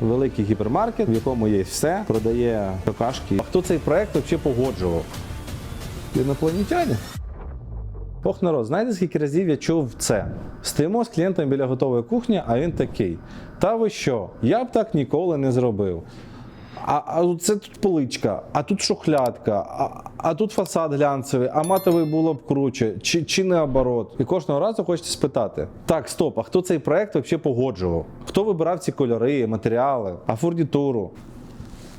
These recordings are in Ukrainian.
Великий гіпермаркет, в якому є все, продає какашки. А хто цей проект взагалі погоджував? Інопланетяни. Ох, народ, знаєте, скільки разів я чув це? Стоїмо з клієнтом біля готової кухні, а він такий. Та ви що? Я б так ніколи не зробив. А, а це тут поличка, а тут шухлядка, а, а тут фасад глянцевий, а матовий було б круче, чи, чи наоборот. І кожного разу хочете спитати: так, стоп, а хто цей проект взагалі погоджував? Хто вибирав ці кольори, матеріали, а фурнітуру?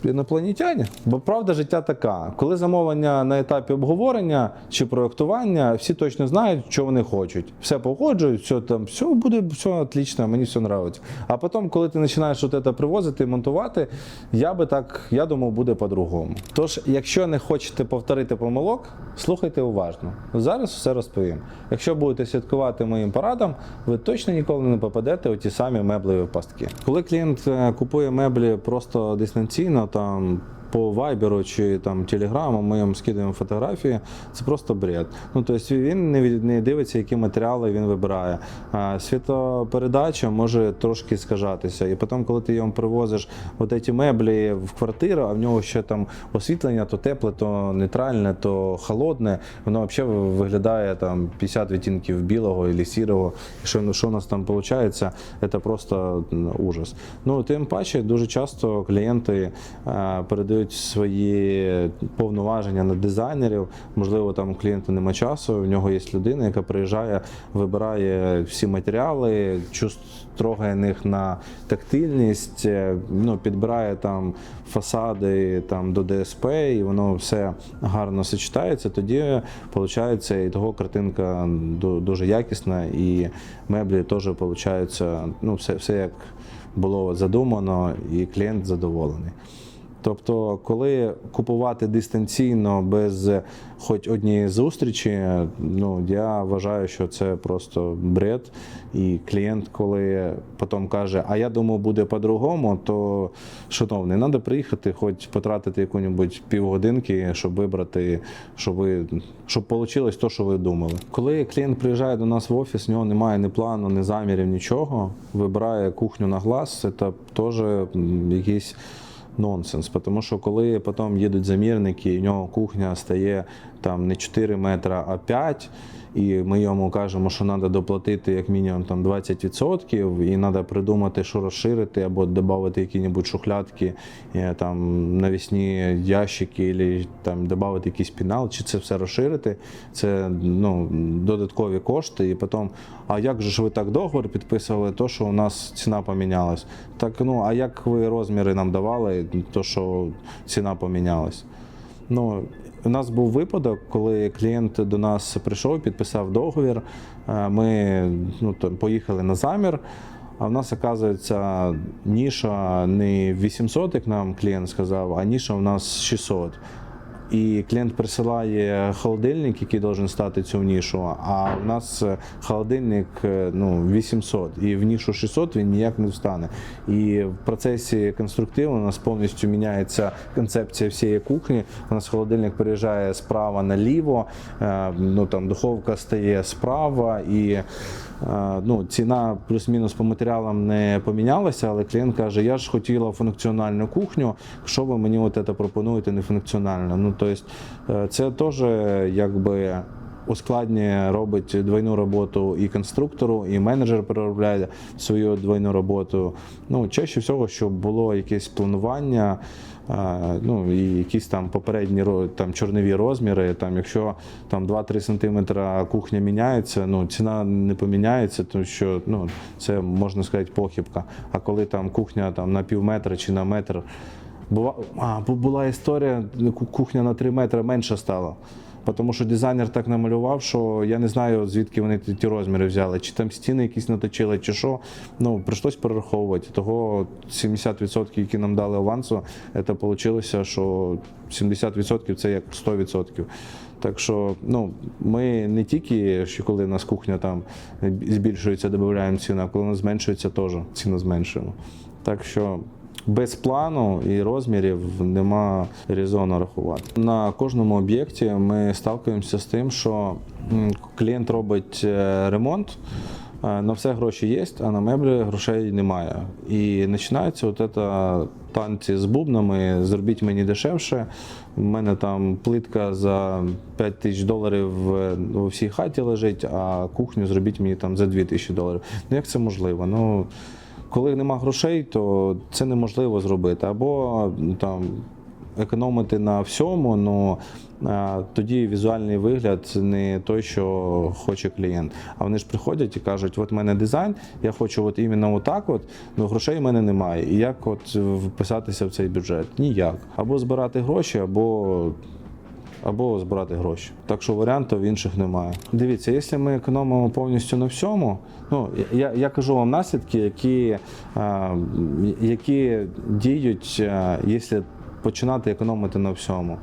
Інопланетяні. Бо правда життя така. Коли замовлення на етапі обговорення чи проєктування, всі точно знають, що вони хочуть. Все погоджують, все там, все буде все отлично, мені все подобається. А потім, коли ти починаєш от це привозити, монтувати, я би так, я думав, буде по-другому. Тож, якщо не хочете повторити помилок, слухайте уважно. Зараз все розповім. Якщо будете слідкувати моїм порадам, ви точно ніколи не попадете у ті самі меблеві пастки. Коли клієнт е, купує меблі просто дистанційно, там по вайберу чи там телеграму, ми їм скидаємо фотографії, це просто бред. Ну тобто він не, не дивиться, які матеріали він вибирає. Світопередача може трошки скажатися. І потім, коли ти йому привозиш от ці меблі в квартиру, а в нього ще там освітлення, то тепле, то нейтральне, то холодне, воно взагалі виглядає там 50 відтінків білого або сірого. І що, що у нас там виходить, це просто ужас. Ну тим паче, дуже часто клієнти е, передають свої повноваження на дизайнерів. Можливо, там у клієнта нема часу. В нього є людина, яка приїжджає, вибирає всі матеріали, трогає них на тактильність, е, ну, підбирає там фасади там, до ДСП, і воно все гарно сочетається. Тоді виходить і того картинка дуже якісна, і меблі теж виходить, ну, все, все як було задумано, і клієнт задоволений. Тобто, коли купувати дистанційно без хоч однієї зустрічі, ну я вважаю, що це просто бред. І клієнт, коли потім каже, а я думав, буде по-другому, то шановний, треба приїхати, хоч потратити яку-небудь півгодинки, щоб вибрати, щоб ви щоб вийшло те, що ви думали. Коли клієнт приїжджає до нас в офіс, у нього немає ні плану, ні замірів, нічого. Вибирає кухню на глаз, це теж м, якийсь нонсенс. Тому що коли потім їдуть замірники, і в нього кухня стає там не 4 метра, а 5, і ми йому кажемо, що треба доплатити як мінімум там 20%, і треба придумати, що розширити, або додати які-небудь шухлядки, е, там навісні ящики, або там додати якийсь пінал, чи це все розширити. Це ну, додаткові кошти. І потім, а як же ж ви так договор підписували, то що у нас ціна помінялась? Так ну а як ви розміри нам давали, то що ціна помінялась? Ну, у нас був випадок, коли клієнт до нас прийшов, підписав договір. е, Ми ну, поїхали на замір. А в нас, оказується, ніша не 800, як нам клієнт сказав, а ніша у нас 600. І клієнт присилає холодильник, який має стати цю нішу, а у нас е, холодильник е, ну, 800, і в нішу 600 він ніяк не встане. І в процесі конструктиву у нас повністю міняється концепція всієї кухні. У нас холодильник переїжджає справа наліво, е, ну, там, духовка стає справа, і ну, ціна плюс-мінус по матеріалам не помінялася, але клієнт каже, я ж хотіла функціональну кухню, що ви мені от це пропонуєте нефункціонально. Ну, тобто, е, це теж якби. Ускладнює, робить двойну роботу і конструктору, і менеджер переробляє свою двойну роботу. Ну, чаще всього, щоб було якесь планування, е, ну і якісь там попередні там чорнові розміри. Там, якщо там 2-3 см кухня міняється, ну ціна не поміняється, тому що ну, це можна сказати похибка. А коли там кухня там на пів метра чи на метр. Бува... А, була історія, кухня на 3 метри менше стала. Тому що дизайнер так намалював, що я не знаю, звідки вони ті розміри взяли, чи там стіни якісь наточили, чи що. Ну, прийшлось перераховувати. Того 70%, які нам дали авансу, це вийшло, що 70% це як 100%. Так що ну, ми не тільки, що коли у нас кухня там збільшується, додаємо ціну, а коли вона зменшується, теж ціну зменшуємо. Так що без плану і розмірів нема резону рахувати. На кожному об'єкті ми сталкуємося з тим, що клієнт робить е, ремонт. е, на все гроші є, а на меблі грошей немає. І починається от це танці з бубнами, зробіть мені дешевше. У мене там плитка за 5 тисяч доларів е, у всій хаті лежить, а кухню зробіть мені там за 2 тисячі доларів. Ну як це можливо? Ну, коли нема грошей, то це неможливо зробити. Або там економити на всьому, ну тоді візуальний вигляд не той, що хоче клієнт. А вони ж приходять і кажуть: от в мене дизайн, я хочу от іменно отак, от, ну грошей в мене немає. І як от вписатися в цей бюджет? Ніяк. Або збирати гроші, або або збирати гроші. Так що варіантів інших немає. Дивіться, якщо ми економимо повністю на всьому, ну я, я кажу вам наслідки, які, які діють, якщо починати економити на всьому.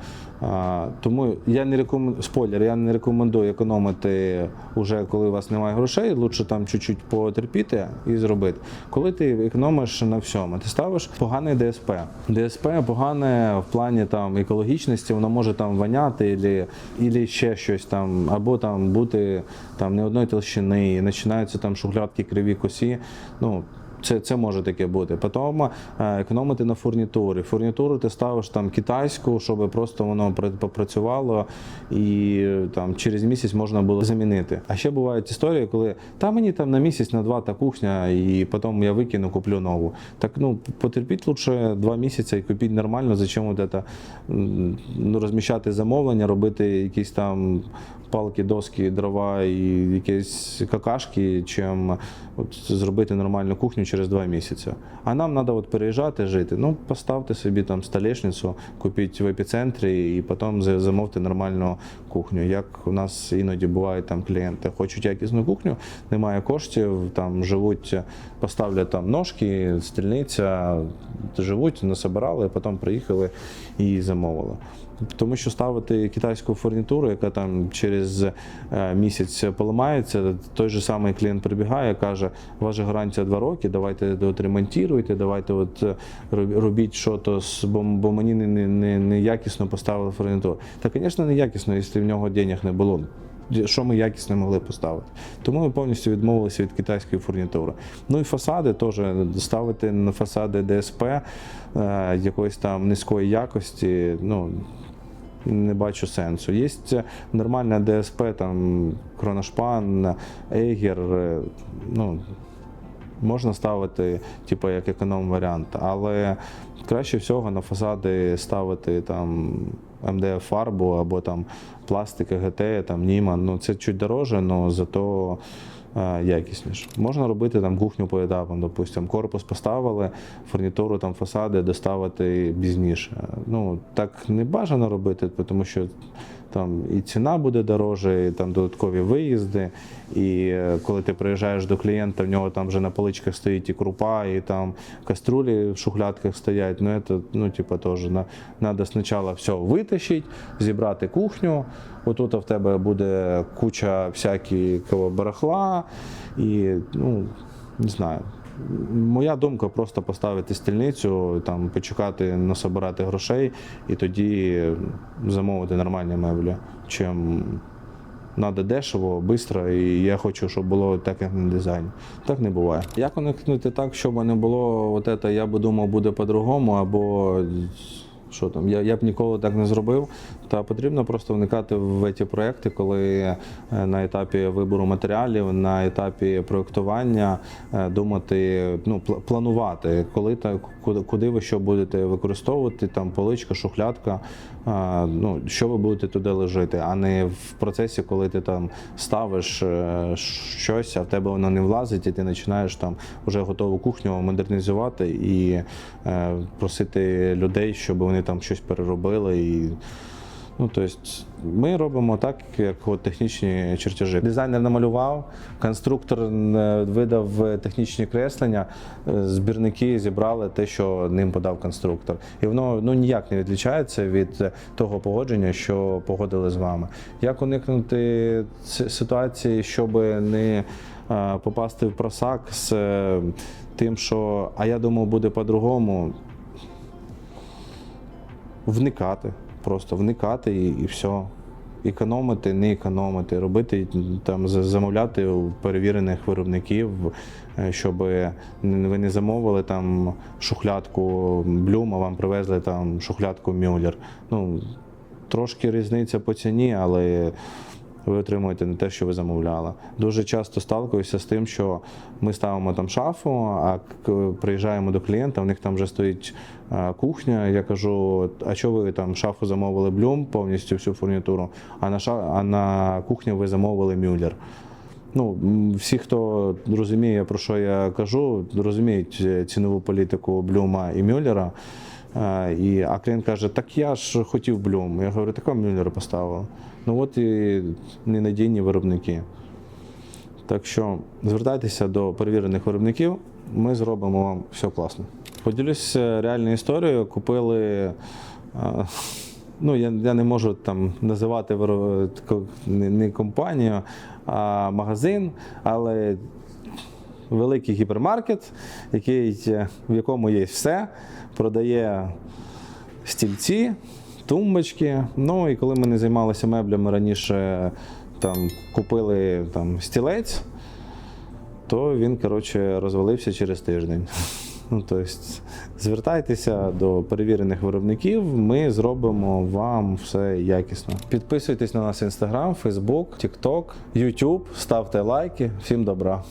Тому я не рекомендую спойлер, я не рекомендую економити уже коли у вас немає грошей. Лучше там чуть-чуть потерпіти і зробити. Коли ти економиш на всьому, ти ставиш поганий ДСП. ДСП погане в плані там екологічності, воно може там воняти, ілі, ілі ще щось там, або там бути там не одної толщини, починаються там шуглядки, криві косі. Ну, це, це може таке бути. Потім е, економити на фурнітурі. Фурнітуру ти ставиш там китайську, щоб просто воно попрацювало і там через місяць можна було замінити. А ще бувають історії, коли та мені там на місяць, на два та кухня, і потім я викину, куплю нову. Так ну потерпіть лучше два місяці і купіть нормально. Зачем от це, ну, розміщати замовлення, робити якісь там палки, доски, дрова і якісь какашки, чим от зробити нормальну кухню через два місяці. А нам треба от переїжджати, жити. Ну, поставте собі там столешницю, купіть в епіцентрі і потім за- замовте нормальну кухню. Як у нас іноді бувають там клієнти, хочуть якісну кухню, немає коштів, там живуть, поставлять там ножки, стільниця, живуть, насобирали, потім приїхали і замовили. Тому що ставити китайську фурнітуру, яка там через е, місяць поламається, той же самий клієнт прибігає, каже, вас гарантія 2 роки, давайте от ремонтуйте, давайте от е, роб- робіть щось, бо, бо мені не, не, не якісно поставили фурнітуру. Та, звісно, не якісно, якщо в нього денег не було. Що ми якісно могли поставити. Тому ми повністю відмовилися від китайської фурнітури. Ну і фасади теж ставити на фасади ДСП е, якоїсь там низької якості. Ну, не бачу сенсу. Є нормальне ДСП, там Кроношпан, Ейгер. е, Ну, можна ставити, типу, як економ варіант, але краще всього на фасади ставити там МДФ фарбу або там пластик ГТ, там Німан. Ну це чуть дороже, але зато е, якісніше. Можна робити там кухню по етапам, допустимо, корпус поставили, фурнітуру, там фасади доставити пізніше. Ну так не бажано робити, тому що там і ціна буде дороже, і там додаткові виїзди. І е, коли ти приїжджаєш до клієнта, в нього там вже на поличках стоїть і крупа, і там каструлі в шухлядках стоять. Ну, це, ну, типа, теж треба спочатку все витащити, зібрати кухню. Отут в тебе буде куча всякого барахла, і ну, не знаю. Моя думка просто поставити стільницю, там почекати, насобирати грошей і тоді замовити нормальні меблі. Чим треба дешево, швидко, і я хочу, щоб було так, як на дизайні. Так не буває. Як уникнути так, щоб не було от це, я би думав, буде по-другому, або що там, я, я б ніколи так не зробив. Та потрібно просто вникати в ці проекти, коли е, на етапі вибору матеріалів, на етапі проєктування е, думати, ну, планувати, коли та куди, куди ви що будете використовувати, там поличка, шухлядка, е, ну, що ви будете туди ложити, а не в процесі, коли ти там ставиш щось, а в тебе воно не влазить, і ти починаєш там вже готову кухню модернізувати і просити людей, щоб вони там щось переробили. І, ну, тобто, ми робимо так, як от технічні чертежі. Дизайнер намалював, конструктор е, видав технічні креслення, е, збірники зібрали те, що ним подав конструктор. І воно ну, ніяк не відрізняється від е, того погодження, що погодили з вами. Як уникнути ситуації, щоб не е, попасти в просак з е, тим, що а я думав, буде по-другому. Вникати, просто вникати і, і все. економити, не економити, робити там замовляти у перевірених виробників, е, щоб ви не замовили там шухлядку Блюм, а вам привезли там шухлядку Мюллер. Ну, трошки різниця по ціні, але ви отримуєте не те, що ви замовляли. Дуже часто сталкуюся з тим, що ми ставимо там шафу, а приїжджаємо до клієнта, у них там вже стоїть е, кухня. Я кажу, а що ви там шафу замовили блюм повністю всю фурнітуру, а на ша... а на кухню ви замовили мюллер. Ну, всі, хто розуміє, про що я кажу, розуміють е, цінову політику Блюма і Мюллера. Е, а клієнт каже, так я ж хотів Блюм. Я говорю, такого Мюллера поставив. Ну от і ненадійні виробники. Так що звертайтеся до перевірених виробників, ми зробимо вам все класно. Поділюся реальною історією. Купили. е, Ну, я, я не можу там називати не, не компанію, а магазин, але великий гіпермаркет, який, е, в якому є все, продає стільці, тумбочки. Ну і коли ми не займалися меблями раніше, там купили там стілець, то він, коротше, розвалився через тиждень. Ну, тобто, звертайтеся до перевірених виробників, ми зробимо вам все якісно. Підписуйтесь на наш інстаграм, Фейсбук, Тікток, Ютуб, ставте лайки. Всім добра.